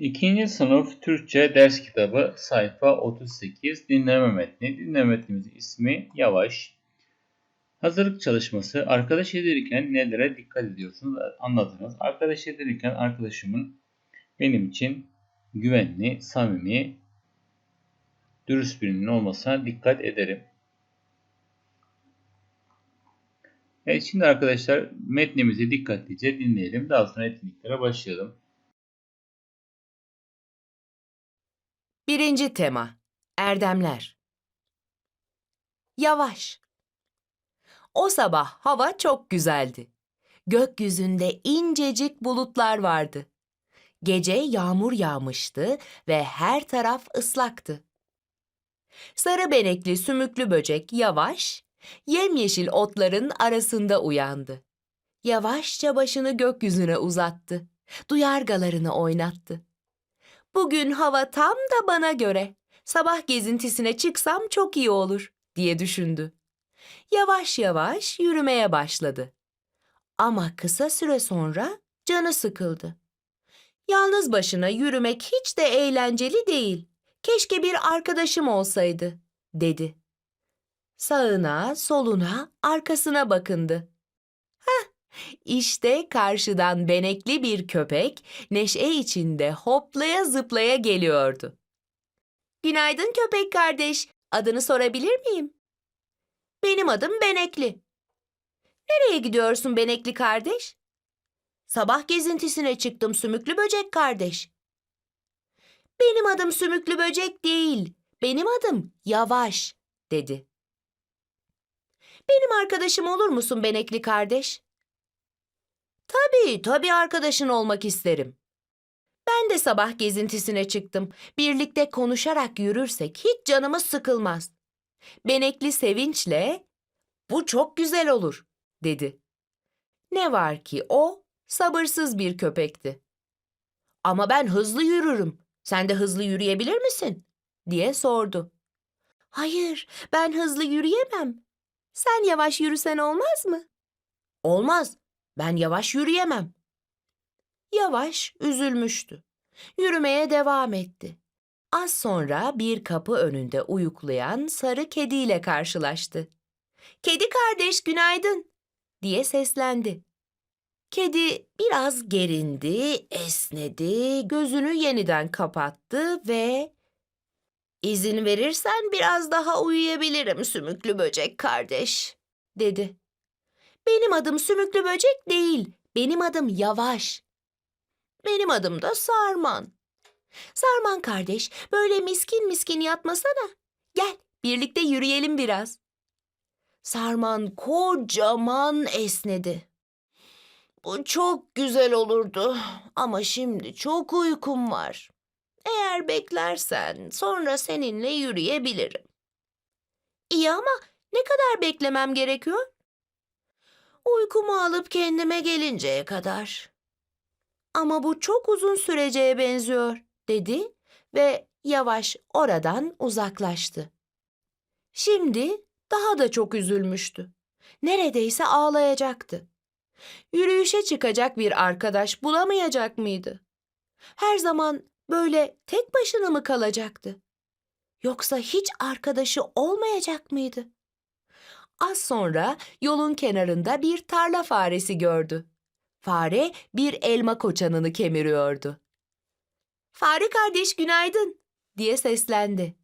İkinci sınıf Türkçe ders kitabı sayfa 38 dinleme metni. Dinleme metnimizin ismi Yavaş. Hazırlık çalışması. Arkadaş edilirken nelere dikkat ediyorsunuz anladınız. Arkadaş edilirken arkadaşımın benim için güvenli, samimi, dürüst birinin olmasına dikkat ederim. Evet şimdi arkadaşlar metnimizi dikkatlice dinleyelim. Daha sonra etkinliklere başlayalım. Birinci tema Erdemler Yavaş O sabah hava çok güzeldi. Gökyüzünde incecik bulutlar vardı. Gece yağmur yağmıştı ve her taraf ıslaktı. Sarı benekli sümüklü böcek yavaş, yemyeşil otların arasında uyandı. Yavaşça başını gökyüzüne uzattı. Duyargalarını oynattı. Bugün hava tam da bana göre. Sabah gezintisine çıksam çok iyi olur diye düşündü. Yavaş yavaş yürümeye başladı. Ama kısa süre sonra canı sıkıldı. Yalnız başına yürümek hiç de eğlenceli değil. Keşke bir arkadaşım olsaydı, dedi. Sağına, soluna, arkasına bakındı. Heh, işte karşıdan benekli bir köpek neşe içinde hoplaya zıplaya geliyordu. Günaydın köpek kardeş, adını sorabilir miyim? Benim adım Benekli. Nereye gidiyorsun Benekli kardeş? Sabah gezintisine çıktım Sümüklü Böcek kardeş. Benim adım Sümüklü Böcek değil, benim adım Yavaş, dedi. Benim arkadaşım olur musun Benekli kardeş? Tabii, tabii arkadaşın olmak isterim. Ben de sabah gezintisine çıktım. Birlikte konuşarak yürürsek hiç canımız sıkılmaz. Benekli sevinçle, bu çok güzel olur, dedi. Ne var ki o sabırsız bir köpekti. Ama ben hızlı yürürüm. Sen de hızlı yürüyebilir misin? diye sordu. Hayır, ben hızlı yürüyemem. Sen yavaş yürüsen olmaz mı? Olmaz. Ben yavaş yürüyemem. Yavaş üzülmüştü. Yürümeye devam etti. Az sonra bir kapı önünde uyuklayan sarı kediyle karşılaştı. Kedi kardeş günaydın diye seslendi. Kedi biraz gerindi, esnedi, gözünü yeniden kapattı ve İzin verirsen biraz daha uyuyabilirim sümüklü böcek kardeş, dedi. Benim adım sümüklü böcek değil, benim adım Yavaş. Benim adım da Sarman. Sarman kardeş, böyle miskin miskin yatmasana. Gel, birlikte yürüyelim biraz. Sarman kocaman esnedi. Bu çok güzel olurdu ama şimdi çok uykum var. Eğer beklersen sonra seninle yürüyebilirim. İyi ama ne kadar beklemem gerekiyor? Uykumu alıp kendime gelinceye kadar. Ama bu çok uzun süreceğe benziyor, dedi ve yavaş oradan uzaklaştı. Şimdi daha da çok üzülmüştü. Neredeyse ağlayacaktı. Yürüyüşe çıkacak bir arkadaş bulamayacak mıydı? Her zaman böyle tek başına mı kalacaktı? Yoksa hiç arkadaşı olmayacak mıydı? Az sonra yolun kenarında bir tarla faresi gördü. Fare bir elma koçanını kemiriyordu. Fare kardeş günaydın diye seslendi.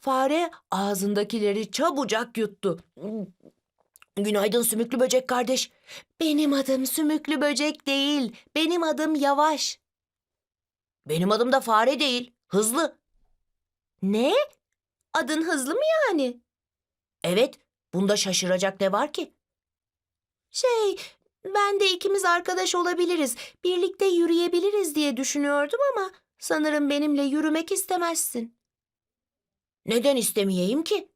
Fare ağzındakileri çabucak yuttu. Günaydın sümüklü böcek kardeş. Benim adım sümüklü böcek değil, benim adım Yavaş. Benim adım da fare değil, hızlı. Ne? Adın hızlı mı yani? Evet, bunda şaşıracak ne var ki? Şey, ben de ikimiz arkadaş olabiliriz, birlikte yürüyebiliriz diye düşünüyordum ama sanırım benimle yürümek istemezsin. Neden istemeyeyim ki?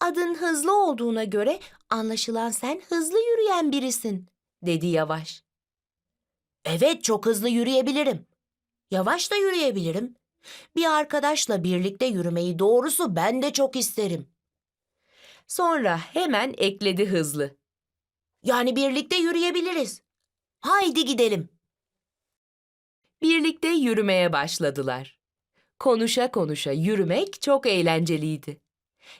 Adın hızlı olduğuna göre anlaşılan sen hızlı yürüyen birisin, dedi yavaş. Evet, çok hızlı yürüyebilirim. Yavaş da yürüyebilirim. Bir arkadaşla birlikte yürümeyi doğrusu ben de çok isterim. Sonra hemen ekledi hızlı. Yani birlikte yürüyebiliriz. Haydi gidelim. Birlikte yürümeye başladılar. Konuşa konuşa yürümek çok eğlenceliydi.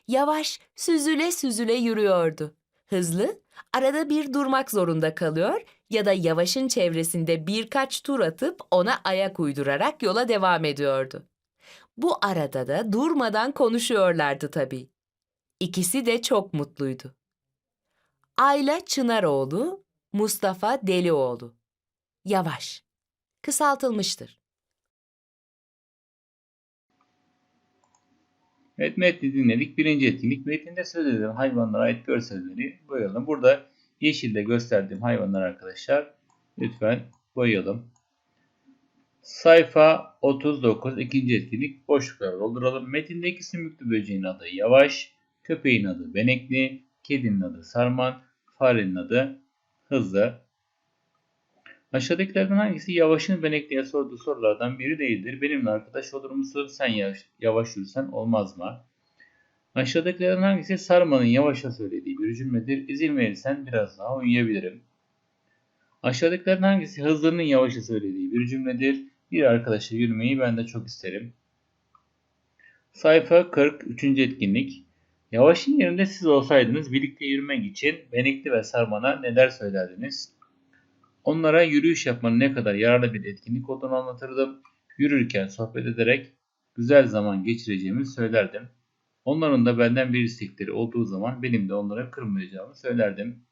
Yavaş, süzüle süzüle yürüyordu. Hızlı, arada bir durmak zorunda kalıyor ya da Yavaş'ın çevresinde birkaç tur atıp ona ayak uydurarak yola devam ediyordu. Bu arada da durmadan konuşuyorlardı tabii. İkisi de çok mutluydu. Ayla Çınaroğlu, Mustafa Delioğlu. Yavaş. Kısaltılmıştır. Evet metni dinledik. Birinci etkinlik. Metinde söz edilen hayvanlara ait görselleri boyayalım. Burada yeşilde gösterdiğim hayvanlar arkadaşlar. Lütfen boyayalım. Sayfa 39 ikinci etkinlik boşlukları dolduralım. Metindeki sümüklü böceğin adı Yavaş, köpeğin adı Benekli, kedinin adı Sarman, farenin adı Hızlı. Aşağıdakilerden hangisi Yavaş'ın Benekli'ye sorduğu sorulardan biri değildir? Benimle arkadaş olur musun? Sen yavaş, yavaş yürüsen olmaz mı? Aşağıdakilerden hangisi Sarman'ın Yavaş'a söylediği bir cümledir? İzin verirsen biraz daha uyuyabilirim. Aşağıdakilerden hangisi Hızlı'nın Yavaş'a söylediği bir cümledir? Bir arkadaşa yürümeyi ben de çok isterim. Sayfa 40 3. etkinlik. Yavaş'ın yerinde siz olsaydınız birlikte yürümek için Benekli ve Sarman'a neler söylerdiniz? Onlara yürüyüş yapmanın ne kadar yararlı bir etkinlik olduğunu anlatırdım. Yürürken sohbet ederek güzel zaman geçireceğimi söylerdim. Onların da benden bir istekleri olduğu zaman benim de onlara kırmayacağımı söylerdim.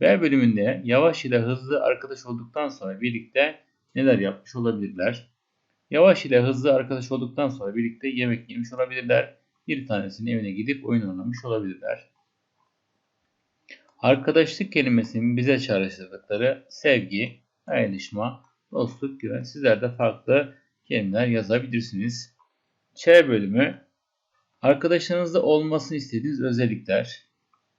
B bölümünde yavaş ile hızlı arkadaş olduktan sonra birlikte neler yapmış olabilirler? Yavaş ile hızlı arkadaş olduktan sonra birlikte yemek yemiş olabilirler. Bir tanesinin evine gidip oyun oynamış olabilirler. Arkadaşlık kelimesinin bize çağrıştırdıkları sevgi, paylaşma, dostluk, güven. Sizler de farklı kelimeler yazabilirsiniz. Ç bölümü Arkadaşlarınızda olmasını istediğiniz özellikler.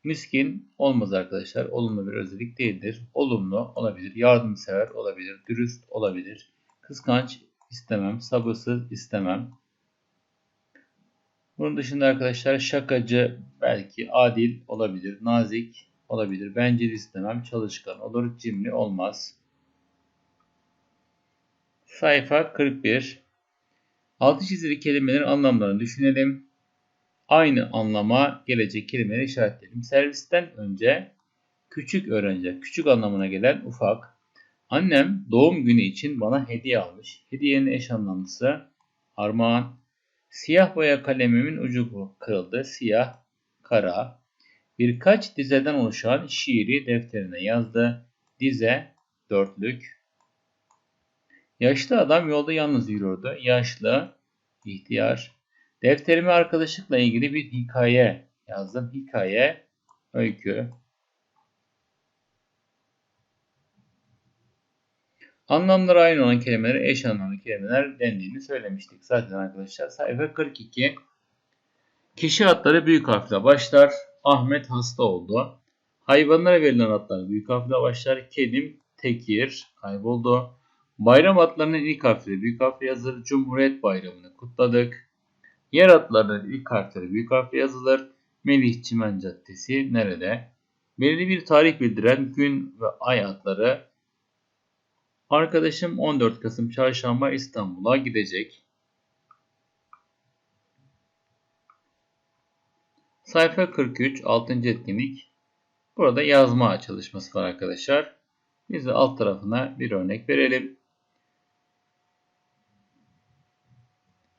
Miskin olmaz arkadaşlar. Olumlu bir özellik değildir. Olumlu olabilir. Yardımsever olabilir. Dürüst olabilir. Kıskanç istemem. Sabırsız istemem. Bunun dışında arkadaşlar şakacı belki adil olabilir. Nazik olabilir. Bencil istemem. Çalışkan olur. Cimri olmaz. Sayfa 41. Altı çizili kelimelerin anlamlarını düşünelim. Aynı anlama gelecek kelimeleri işaretleyelim. Servisten önce küçük öğrenci, küçük anlamına gelen ufak. Annem doğum günü için bana hediye almış. Hediyenin eş anlamlısı armağan. Siyah boya kalemimin ucu kırıldı. Siyah, kara. Birkaç dizeden oluşan şiiri defterine yazdı. Dize, dörtlük. Yaşlı adam yolda yalnız yürüyordu. Yaşlı, ihtiyar. Defterime arkadaşlıkla ilgili bir hikaye yazdım. Hikaye, öykü. Anlamları aynı olan kelimelere eş anlamlı kelimeler dendiğini söylemiştik. Zaten arkadaşlar sayfa 42. Kişi adları büyük harfle başlar. Ahmet hasta oldu. Hayvanlara verilen adlar büyük harfle başlar. Kedim Tekir kayboldu. Bayram adlarının ilk harfleri büyük harfle yazılır. Cumhuriyet Bayramı'nı kutladık. Yer adlarının ilk harfleri büyük harfle yazılır. Melih Çimen Caddesi nerede? Belirli bir tarih bildiren gün ve ay adları. Arkadaşım 14 Kasım Çarşamba İstanbul'a gidecek. Sayfa 43 6. etkinlik. Burada yazma çalışması var arkadaşlar. Biz de alt tarafına bir örnek verelim.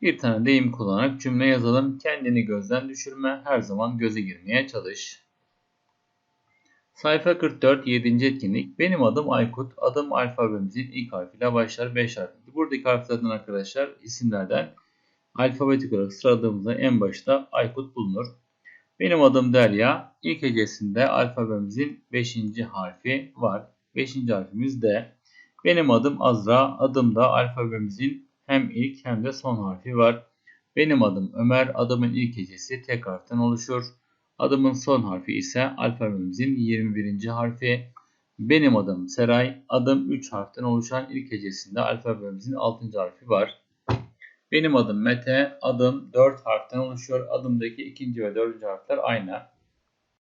Bir tane deyim kullanarak cümle yazalım. Kendini gözden düşürme. Her zaman göze girmeye çalış. Sayfa 44 7. etkinlik. Benim adım Aykut. Adım alfabemizin ilk harfiyle başlar 5 harfli. Buradaki harflerden arkadaşlar isimlerden alfabetik olarak sıraladığımızda en başta Aykut bulunur. Benim adım Derya. İlk hecesinde alfabemizin 5. harfi var. 5. harfimiz D. Benim adım Azra. Adımda alfabemizin hem ilk hem de son harfi var. Benim adım Ömer. Adımın ilk hecesi tek harften oluşur. Adımın son harfi ise alfabemizin 21. harfi. Benim adım Seray. Adım 3 harften oluşan ilk hecesinde alfabemizin 6. harfi var. Benim adım Mete. Adım 4 harften oluşuyor. Adımdaki ikinci ve dördüncü harfler aynı.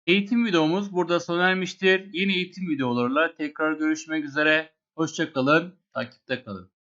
Eğitim videomuz burada sona ermiştir. Yeni eğitim videolarıyla tekrar görüşmek üzere. Hoşçakalın. Takipte kalın.